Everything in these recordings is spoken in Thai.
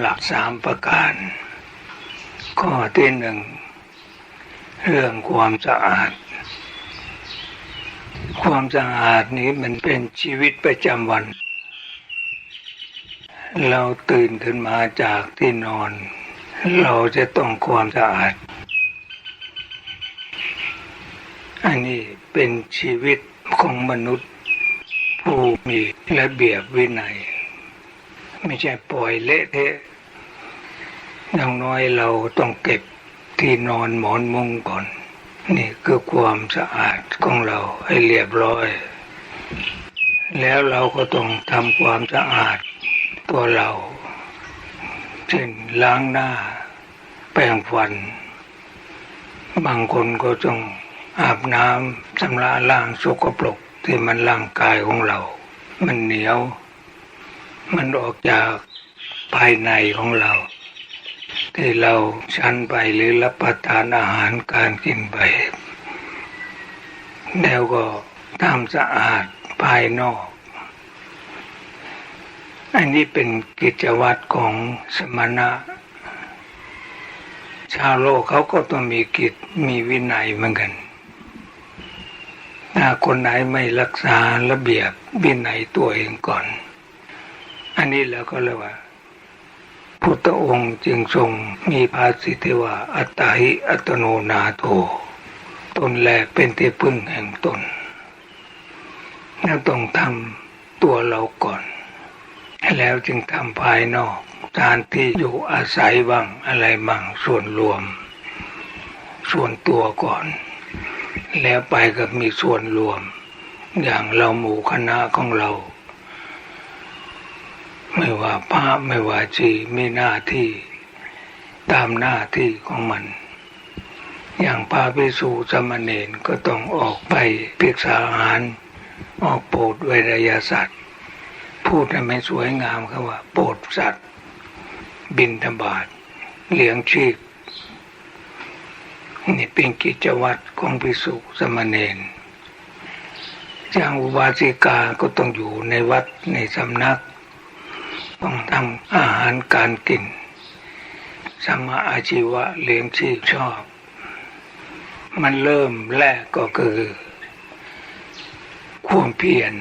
หลักสามประการ ข้อที่หนึ่ง เรื่องความสะอาด ความสะอาดนี้มันเป็นชีวิตประจำวัน เราตื่นขึ้นมาจากที่นอน เราจะต้องความสะอาด อันนี้เป็นชีวิตของมนุษย์ ผู้มีระเบียบวินัย ไม่ใช่ปล่อยเละเทะอย่างน้อยเราต้องเก็บที่นอนหมอนมุงก่อน นี่คือความสะอาดของเราให้เรียบร้อย แล้วเราก็ต้องทำความสะอาดตัวเราเช่นล้างหน้า แปรงฟัน บางคนก็ต้องอาบน้ำชำระล้างสกปรกที่มันร่างกายของเรา มันเหนียว มันออกจากภายในของเรา ที่เราชันไปหรือรับประทานอาหารการกินไป แล้วก็ทำสะอาดภายนอก อันนี้เป็นกิจวัตรของสมณะ ชาวโลกเขาก็ต้องมีกิจมีวินัยเหมือนกันถ้าคนไหนไม่รักษาระเบียบวินัยตัวเองก่อน อันนี้แล้วก็เรียกว่าพุทธองค์จึงทรงมีภาษิตว่า อัตตาหิอัตโนนาโถตนแลเป็นที่พึ่งแห่งตนเราต้องทำตัวเราก่อน แล้วจึงทำภายนอกการที่อยู่อาศัยบ้างอะไรบ้างส่วนรวม ส่วนตัวก่อน แล้วไปกับมีส่วนรวม อย่างเราหมู่คณะของเรา ไม่ว่าพระไม่ว่าจีมีหน้าที่ตามหน้าที่ของมัน อย่างพระภิกษุสามเณรก็ต้องออกไปเพิกษาอาหาร ออกโปรดเวรยาสัตว์ พูดให้ไม่สวยงามเขาว่า โปรดสัตว์ บินธบาตเลี้ยงชีพนี่เป็นกิจวัตรของภิกษุสามเณรอย่างอุบาสิกาก็ต้องอยู่ในวัดในสำนัก ต้องทำอาหารการกินสมมาอาชีวะเลี้ยงชีพชอบ มันเริ่มแรกก็คือความเพียร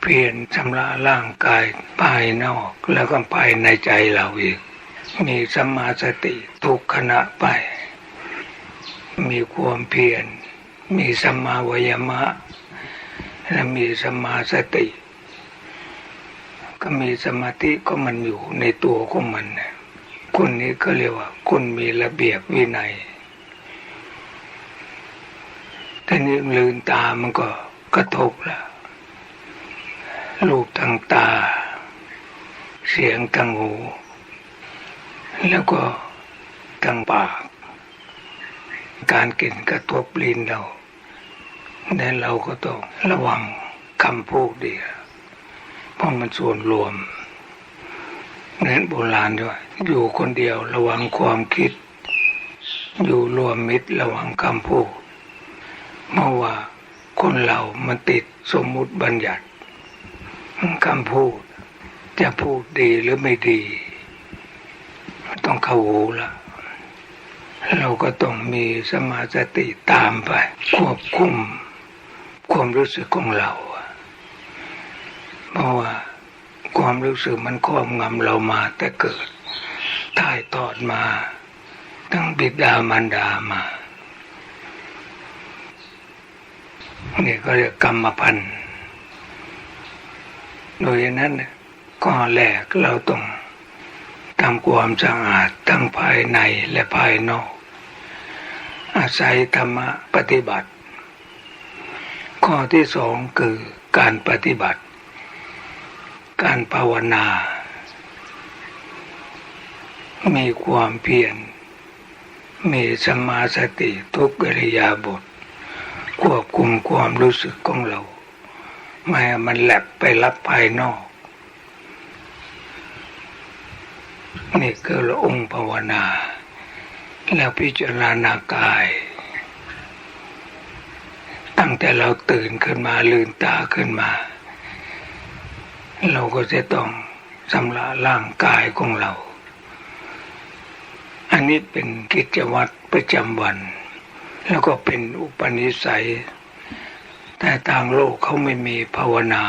เพียรชำระร่างกายภายนอกแล้วก็ภายในใจเราอีก มีสัมมาสติทุกขณะไป มีความเพียรมีสัมมาวยมะ และมีสัมมาสติ ก็มีสมาธิก็มันอยู่ในตัวของมันนะคนนี้ก็เรียกว่า คนมีระเบียบวินัยแต่นี้ลืนตามันก็กระทบแล้วรูปทางตา เสียงทางหู แล้วก็ทางปาก การกินกระทบลิ้นเราดังเราก็ต้องระวังคำพูดดี เพราะมันส่วนรวมเน้นโบราณด้วย อยู่คนเดียวระวังความคิด อยู่รวมมิตรระวังคำพูดเพราะว่าคนเรามันติดสมมุติบัญญัติคำพูด จะพูดดีหรือไม่ดี ต้องเข้าหูละเราก็ต้องมีสมาสติตามไป ควบคุมความรู้สึกของเรา เพราะว่าความรู้สึกมันครอบงำเรามาแต่เกิดถ่ายทอดมาตั้งบิดามารดามานี่ก็เรียกกรรมพันธ์โดยนั้นก็แรกเราต้องทำความสะอาดทั้งภายในและภายนอก อาศัยธรรมะปฏิบัติ ข้อที่สองคือการปฏิบัติ การภาวนามีความเพียร มีสมาสติทุกกิริยาบท ควบคุมความรู้สึกของเรา ไม่ให้มันแหลบไปรับภายนอก นี่คือองค์ภาวนา แล้วพิจารณากาย ตั้งแต่เราตื่นขึ้นมาลืนตาขึ้นมา เราก็จะต้องสำระร่างกายของเรา อันนี้เป็นกิจวัตรประจำวัน แล้วก็เป็นอุปนิสัย แต่ต่างโลกเขาไม่มีภาวนา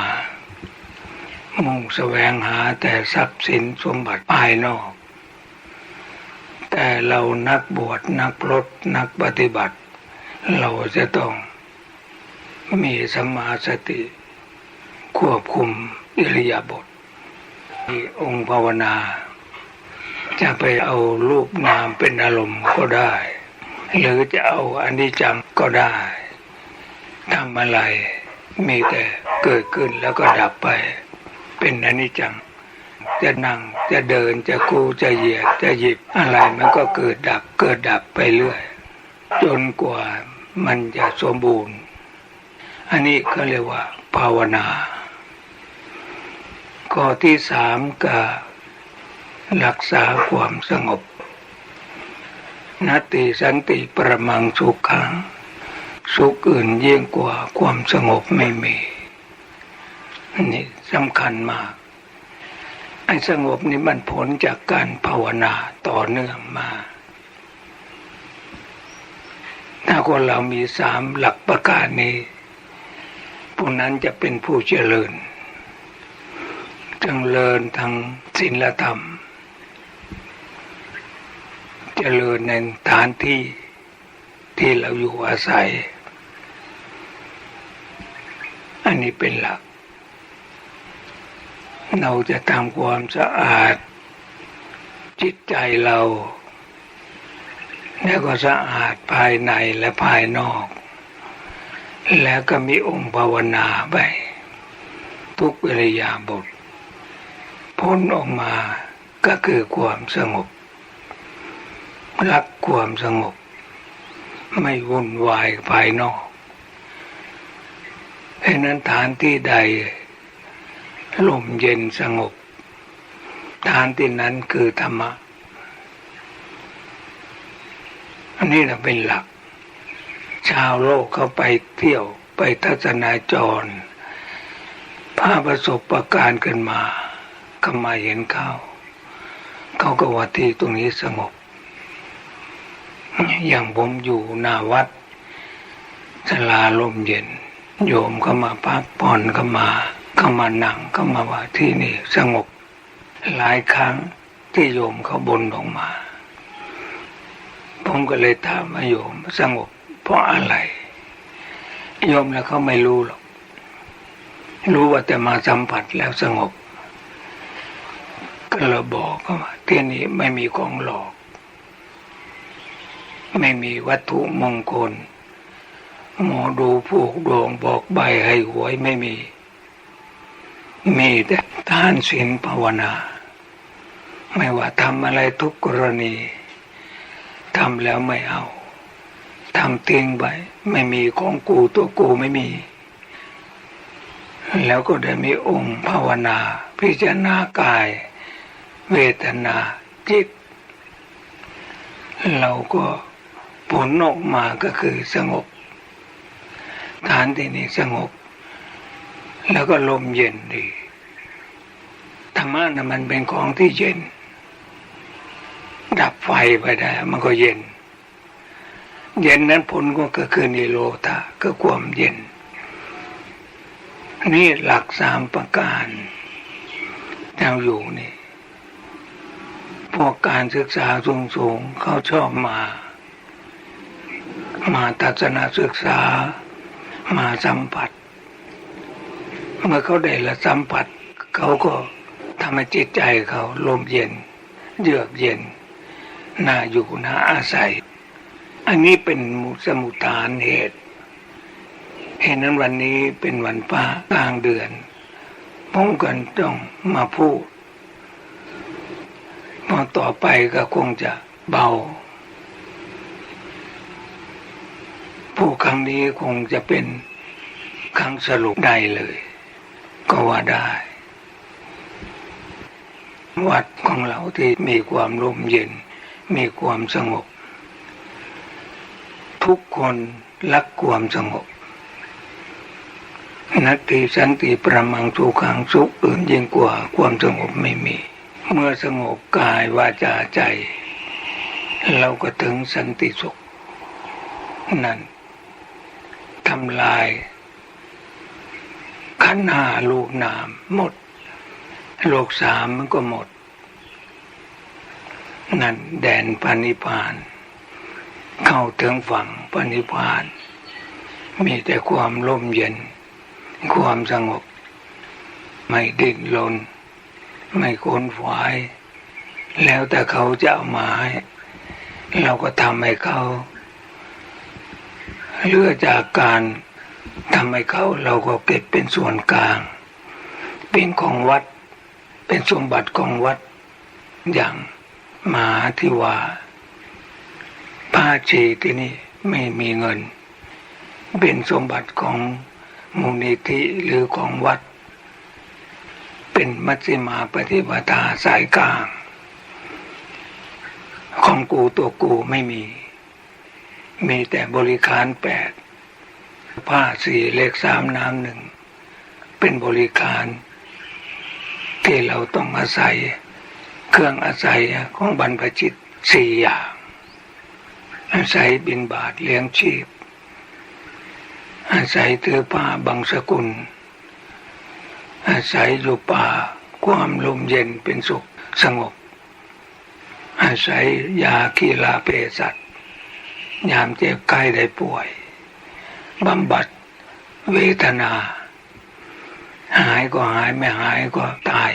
มุ่งแสวงหาแต่ทรัพย์สินสมบัติภายนอก แต่เรานักบวชนักรถนักปฏิบัติ เราจะต้องมีสมมาสติควบคุม อิริยาบถองค์ภาวนา จะไปเอารูปนามเป็นอารมณ์ก็ได้ หรือจะเอาอนิจจังก็ได้ทำอะไรมีแต่เกิดขึ้นแล้วก็ดับไป เป็นอนิจจัง จะนั่งจะเดินจะกู้จะเหยียดจะหยิบอะไรมันก็เกิดดับเกิดดับไปเรื่อย จนกว่ามันจะสมบูรณ์ อันนี้เขาเรียกว่าภาวนา ข้อที่สามก็รักษาความสงบนติสันติประมังสุขขัง สุขอื่นยิ่งกว่าความสงบไม่มี นี่สำคัญมาก ไอ้สงบนี่มันผลจากการภาวนาต่อเนื่องมา ถ้าคนเรามีสามหลักประการนี้ผู้นั้นจะเป็นผู้เจริญ จงเริญทางศีลธรรม เจริญในฐานที่ที่เราอยู่อาศัย อันนี้เป็นหลัก เราจะทำความสะอาด จิตใจเรา แล้วก็สะอาดภายในและภายนอก แล้วก็มีองค์ภาวนาไปทุกวิริยาบท พ้นออกมาก็คือความสงบ รักความสงบ ไม่วุ่นวายภายนอกเพราะนั้นฐานที่ใดลมเย็นสงบ ฐานที่นั้นคือธรรมะ อันนี้เราเป็นหลัก ชาวโลกเขาไปเที่ยวไปทัศนาจรพาประสบประการขึ้นมา ก็มาเห็นเขาเขาก็ว่าที่ตรงนี้สงบ อย่างผมอยู่หน้าวัดสลาลมเย็น โยมก็มาพักผ่อนก็มาก็มานั่งก็มาว่าที่นี่สงบ หลายครั้งที่โยมเขาบนลงมา ผมก็เลยถามว่าโยมสงบ เพราะอะไร โยมแล้วเขาไม่รู้หรอก รู้ว่าแต่มาสัมผัสแล้วสงบ ก็เราบอกเขาว่าเที่ยนี่ไม่มีของหลอก ไม่มีวัตถุมงคล หมอดูผูกดวงบอกใบให้หวยไม่มี มีแต่ทานศีลภาวนา ไม่ว่าทำอะไรทุกกรณีทำแล้วไม่เอาทำทิ้งไปไม่มีของกูตัวกูไม่มี แล้วก็ได้มีองค์ภาวนา พิจารณากาย เวทนาจิต เราก็ผลออกมาก็คือสงบ ฐานที่นี่สงบ แล้วก็ลมเย็นดีธรรมะนะมันเป็นของที่เย็น ดับไฟไปได้ มันก็เย็น เย็นนั้นผลก็คือนิโรธาก็ความเย็น นี่หลักสามประการเราอยู่นี่ พวกการศึกษาสูงๆเขาชอบมา มาทัศนศึกษา มาสัมผัส เมื่อเขาได้ละสัมผัส เขาก็ทำให้จิตใจเขาลมเย็น เยือกเย็นน่าอยู่น่าอาศัย อันนี้เป็นสมุทฐานเหตุ เห็นนั้นวันนี้เป็นวันฟ้ากลางเดือนผมกันต้องมาพูด พอต่อไปก็คงจะเบา ผู้ครั้งนี้คงจะเป็นครั้งสรุปได้เลย ก็ว่าได้ วัดของเราที่มีความร่มเย็น มีความสงบ ทุกคนรักความสงบนัตติสันติประมังสุขังสุขอื่นยิ่งกว่าความสงบไม่มี เมื่อสงบกายวาจาใจ เราก็ถึงสันติสุข นั่นทำลาย ขันหาลูกนามหมด โลกสามมันก็หมด นั่นแดนปณิพาน เข้าถึงฝั่งปณิพาน มีแต่ความร่มเย็น ความสงบ ไม่ดิ้นรน ไม่โกนฝาย แล้วแต่เขาจะเอามาให้เราก็ทำให้เขาเลือกจากการทำให้เขาเราก็เก็บเป็นส่วนกลาง เป็นของวัด เป็นสมบัติของวัด อย่างมาที่ว่าผ้าชีที่นี่ไม่มีเงิน เป็นสมบัติของมูลนิธิหรือของวัด เป็นมัชฌิมาปฏิปทาสายกลาง ของกูตัวกูไม่มี มีแต่บริการแปดผ้าสี่เลขสามน้ำหนึ่ง เป็นบริการที่เราต้องอาศัย เครื่องอาศัยของบรรพชิตสี่อย่าง อาศัยบินบาทเลี้ยงชีพ อาศัยถือผ้าบางสกุล อาศัยอยู่ป่าความลมเย็นเป็นสุขสงบ อาศัยยากีฬาเภสัชยามเจ็บไข้ได้ป่วยบำบัดเวทนา หายก็หายไม่หายก็ตาย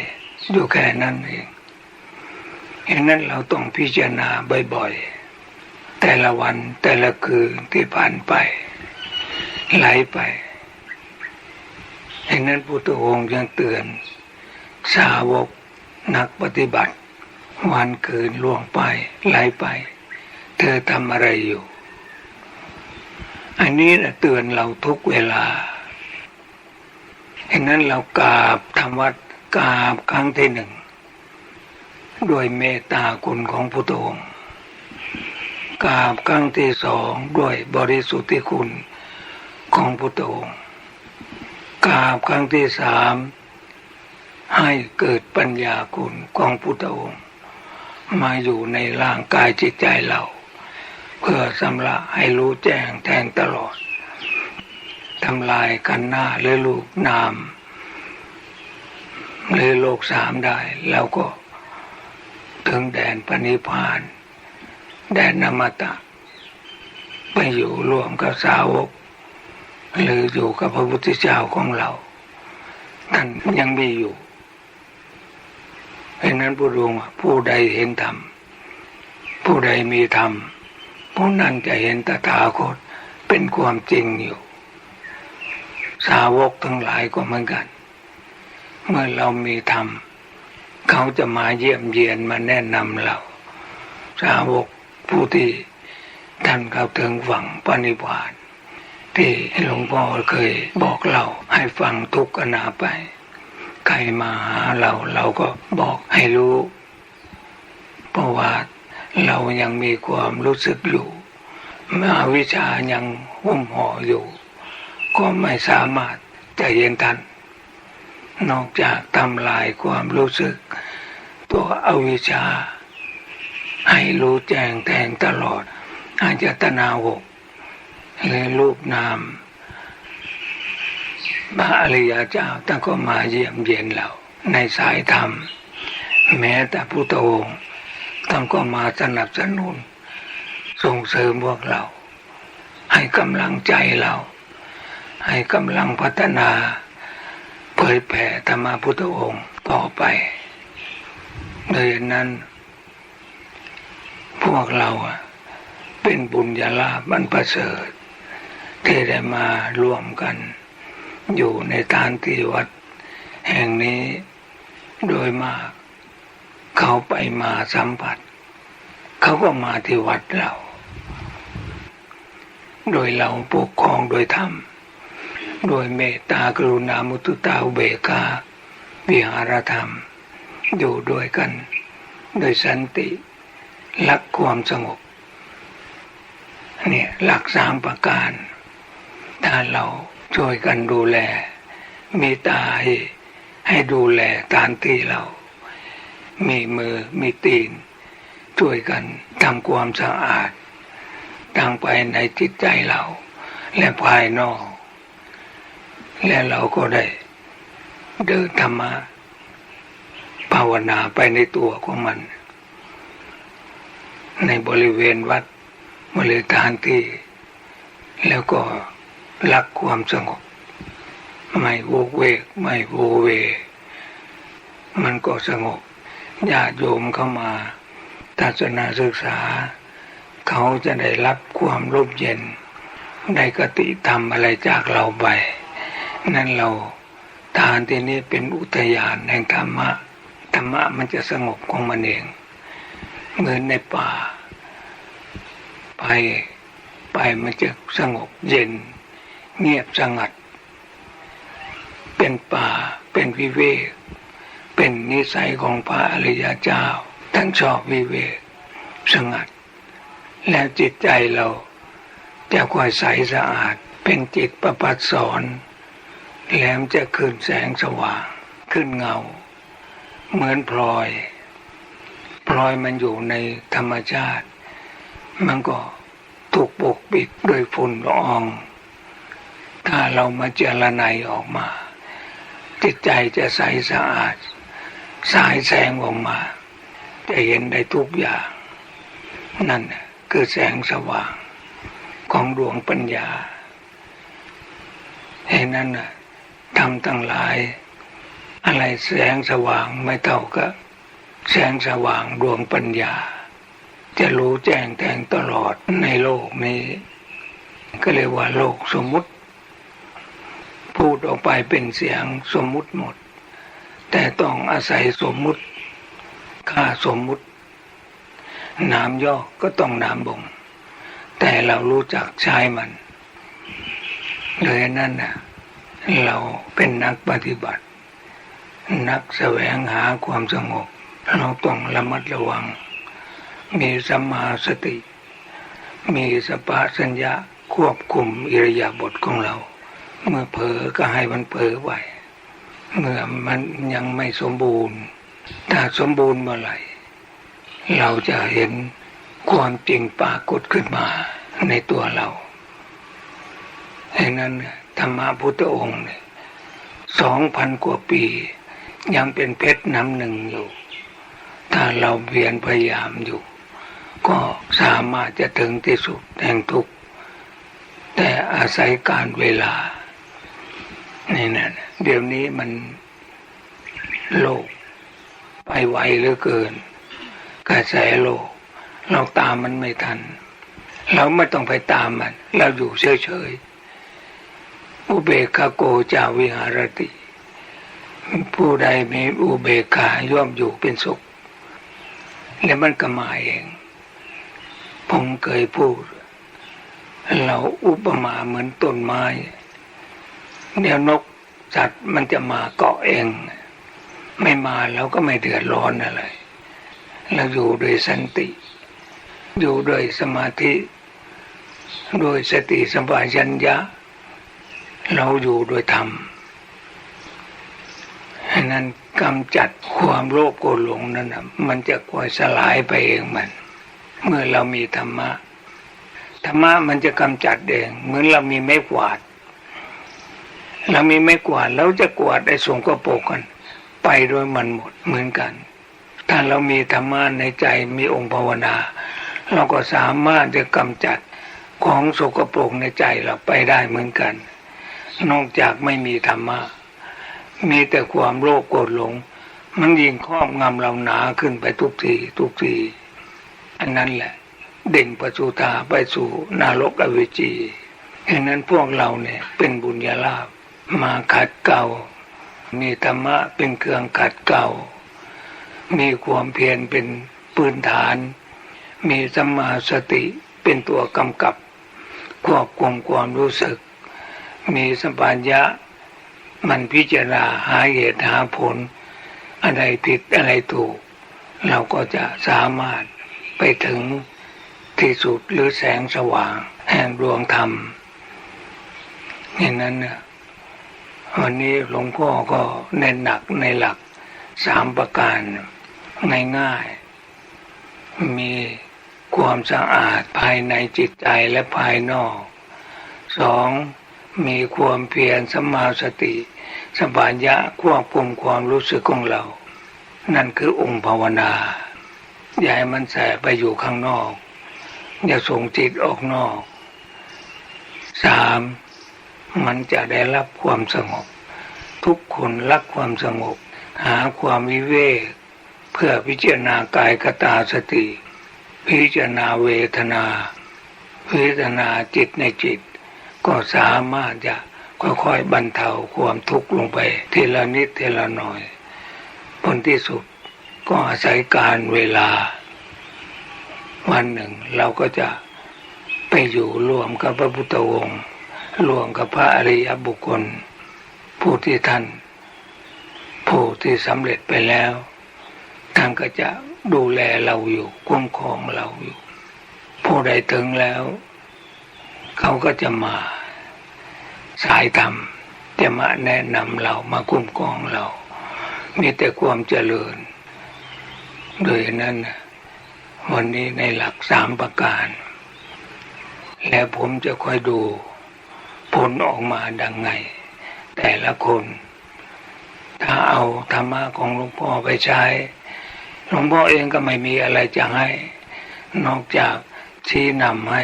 อยู่แค่นั้นเองเห็นนั้นเราต้องพิจารณาบ่อยๆ แต่ละวันแต่ละคืนที่ผ่านไป ไหลไป เห็นนั้นพุทธองค์ยังเตือน สาวกนักปฏิบัติ วันคืนล่วงไปไหลไป เธอทำอะไรอยู่ อันนี้นะเตือนเราทุกเวลาดังนั้นเรากราบทำวัดกราบครั้งที่หนึ่งด้วยเมตตาคุณของพุทธองค์กราบครั้งที่สองด้วยบริสุทธิคุณของพุทธองค์ กราบครั้งที่สามให้เกิดปัญญาคุณของพุทธองค์ มาอยู่ในร่างกายจิตใจเรา เพื่อสำละให้รู้แจ้งแทงตลอดทำลายกันหน้าเลยลูกนามเลยโลกสามได้ แล้วก็ถึงแดนปณิพาน แดนนมตะ ไปอยู่รวมกับสาวก หรืออยู่กับพระพุทธเจ้าของเราท่านยังมีอยู่เพราะนั้นผู้ดวงผู้ใดเห็นธรรมผู้ใดมีธรรมผู้นั้นจะเห็นตถาคตเป็นความจริงอยู่ สาวกทั้งหลายก็เหมือนกัน เมื่อเรามีธรรมเขาจะมาเยี่ยมเยียนมาแนะนำเรา สาวกผู้ที่ท่านเขาถึงฝั่งปณิพาน ที่หลวงพ่อเคยบอกเราให้ฟังทุกขณะไป ใครมาหาเราเราก็บอกให้รู้ เพราะว่าเรายังมีความรู้สึกอยู่อวิชายังหุ้มห่ออยู่ ก็ไม่สามารถจะเย็นทัน นอกจากทำลายความรู้สึก ตัวอวิชา ให้รู้แจ้งแทงตลอดอาจจะตนาหก หรือรูปนามพระอริยเจ้าท่านก็มาเยี่ยมเยียนเราในสายธรรม แม้แต่พุทธองค์ท่านก็มาสนับสนุน ส่งเสริมพวกเรา ให้กำลังใจเรา ให้กำลังพัฒนาเผยแผ่ธรรมพุทธองค์ต่อไปโดยนั้น พวกเราเป็นบุญญาลาบันประเสริฐ ที่ได้มาร่วมกัน อยู่ในทานที่วัด แห่งนี้โดยมาก เขาไปมาสัมผัส เขาก็มาที่วัดเรา โดยเราปกครองโดยธรรม โดยเมตตากรุณามุตุตาอุเบกาวิหารธรรม อยู่ด้วยกัน โดยสันติรักความสงบเนี่ยหลักสามประการ้าเราช่วยกันดูแล มีตาให้ให้ดูแลตานที่เรา มีมือมีตีน ช่วยกันทำความสะอาดตั้งไปในจิตใจเรา และภายนอก และเราก็ได้เดินธรรมะภาวนาไปในตัวของมัน ในบริเวณวัดบริฐานที่ แล้วก็ รักความสงบ ไม่โวกเวก ไม่โวเว มันก็สงบญาติโยมเข้ามาทัศนศึกษา เขาจะได้รับความร่มเย็น ได้กติธรรมอะไรจากเราไป นั่นเราทานที่นี้เป็นอุทยานแห่งธรรมะ ธรรมะมันจะสงบของมันเองเหมือนในป่า ไปไปมันจะสงบเย็น เงียบสงัด เป็นป่า เป็นวิเวก เป็นนิสัยของพระอริยเจ้า ท่านชอบวิเวก สงัด แล้วจิตใจเราจะค่อยใสสะอาด เป็นจิตประปัดสอนแหล้วจะขึ้นแสงสว่าง ขึ้นเงา เหมือนพลอย พลอยมันอยู่ในธรรมชาติ มันก็ถูกปกปิดด้วยฝุ่นละออง ถ้าเรามาเจรไนออกมา จิตใจจะใสสะอาดสายแสงออกมา จะเห็นได้ทุกอย่าง นั่นคือแสงสว่างของดวงปัญญาเห็นนั้นนะทำตั้งหลาย อะไรแสงสว่างไม่เท่ากับแสงสว่างดวงปัญญา จะรู้แจ้งแทงตลอดในโลกนี้ ก็เรียกว่าโลกสมมติ พูดออกไปเป็นเสียงสมมุติหมด แต่ต้องอาศัยสมมุติค่าสมมุติ น้ำย่อก็ต้องน้ำบ่ง แต่เรารู้จักใช้มันเลยนั่นน่ะเราเป็นนักปฏิบัติ นักแสวงหาความสงบ เราต้องระมัดระวัง มีสัมมาสติ มีสปาสัญญาควบคุมอิริยาบถของเรา เมื่อเผลอก็ให้มันเผลอไว้เมื่อมันยังไม่สมบูรณ์ ถ้าสมบูรณ์เมื่อไหร่ เราจะเห็นความจริงปรากฏขึ้นมาในตัวเราดังนั้นธรรมพุทธองค์สองพันกว่าปี ยังเป็นเพชรน้ำหนึ่งอยู่ ถ้าเราเพียรพยายามอยู่ ก็สามารถจะถึงที่สุดแห่งทุกแต่อาศัยการเวลา นี่นะเดี๋ยวนี้มันโลก ไปไวเหลือเกิน กระแสโลก เราตามมันไม่ทัน เราไม่ต้องไปตามมัน เราอยู่เฉยๆอุเบกขาโกจาวิหารติ ผู้ใดมีอุเบกขาย่อมอยู่เป็นสุข และมันก็มาเอง ผมเคยพูด เราอุปมาเหมือนต้นไม้ เดี๋ยวนกสัตว์มันจะมาเกาะเอง ไม่มาเราก็ไม่เดือดร้อนอะไรเราอยู่โดยสันติ อยู่โดยสมาธิ โดยสติสัมปชัญญะ เราอยู่โดยธรรมนั้นกำจัดความโลภโกรธหลงนั่นนะมันจะค่อยสลายไปเองมัน เมื่อเรามีธรรมะธรรมะมันจะกำจัดเอง เหมือนเรามีไม้กวาด เรามีไม้กวาดเราจะกวาดไอ้สงกโปกกัน ไปโดยมันหมดเหมือนกัน ถ้าเรามีธรรมะในใจมีองค์ภาวนา เราก็สามารถจะกำจัดของสกปรกในใจเราไปได้เหมือนกัน นอกจากไม่มีธรรมะมีแต่ความโลภโกรธหลง มันยิ่งครอบงำเราหนาขึ้นไปทุกทีทุกทีอันนั้นแหละ เด่งปัจุตาไปสู่นรกอเวจีดังนั้นพวกเราเนี่ยเป็นบุญญาลาภ มาขัดเก่า มีธรรมะเป็นเครื่องขัดเก่า มีความเพียรเป็นปืนฐาน มีสมาสติเป็นตัวกำกับ ควบคุมความรู้สึก มีสัมปัญญะมันพิจารณาหาเหตุหาผล อะไรผิดอะไรถูก เราก็จะสามารถไปถึงที่สุดหรือแสงสว่าง แห่งดวงธรรมอย่นั้นเนี่ย วันนี้หลวงพ่อก็เน้นหนักในหลักสามประการง่ายๆมีความสะอาดภายในจิตใจและภายนอกสองมีความเพียรสมาสติสบานยะควบคุมความรู้สึกของเรา นั่นคือองค์ภาวนาอย่าให้มันแสไปอยู่ข้างนอก อย่าส่งจิตออกนอกสาม มันจะได้รับความสงบ ทุกคนรักความสงบ หาความวิเวกเพื่อพิจารณากายกตาสติ พิจารณาเวทนา พิจารณาจิตในจิต ก็สามารถจะค่อยๆบรรเทาความทุกข์ลงไปทีละนิดทีละหน่อยผลที่สุดก็อาศัยการเวลา วันหนึ่งเราก็จะไปอยู่รวมกับพระพุทธวงศ์ รวมกับพระอริยบุคคล ผู้ที่ท่าน ผู้ที่สำเร็จไปแล้วท่านก็จะดูแลเราอยู่คุ้มครองเราอยู่ ผู้ใดถึงแล้ว เขาก็จะมาสายธรรมจะมาแนะนำเรามาคุ้มครองเรา มีแต่ความเจริญ โดยนั้นวันนี้ในหลักสามประการ และผมจะคอยดู ผลออกมาดังไง แต่ละคน ถ้าเอาธรรมะของหลวงพ่อไปใช้หลวงพ่อเองก็ไม่มีอะไรจะให้ นอกจากชี้นำให้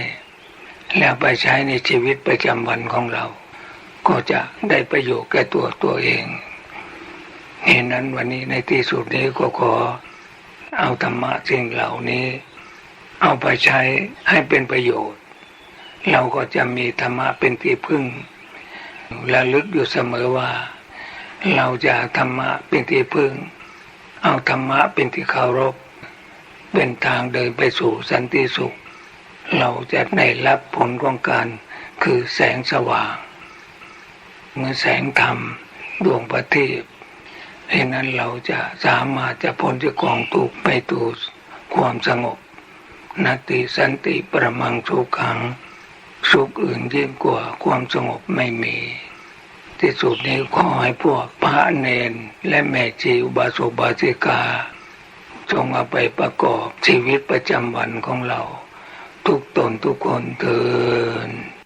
แล้วไปใช้ในชีวิตประจำวันของเรา ก็จะได้ประโยชน์แก่ตัวตัวเองเหตุนั้นวันนี้ในที่สุดนี้ก็ขอเอาธรรมะสิ่งเหล่านี้ เอาไปใช้ให้เป็นประโยชน์ เราก็จะมีธรรมะเป็นที่พึ่งและลึกอยู่เสมอว่า เราจะธรรมะเป็นที่พึ่ง เอาธรรมะเป็นที่เคารพ เป็นทางเดินไปสู่สันติสุข เราจะได้รับผลของการคือแสงสว่างเมื่อแสงธรรมดวงประทีปดังนั้นเราจะสามารถจะพ้นจากกองทุกข์ไปสู่ความสงบนาติสันติประมังสุขัง สุขอื่นยิ่งกว่าความสงบไม่มี ที่สุดนี้ขอให้พวกพระเนนและแม่ชีอุบาสกบาสิกา จงเอาไปประกอบชีวิตประจำวันของเรา ทุกตนทุกคนเถิด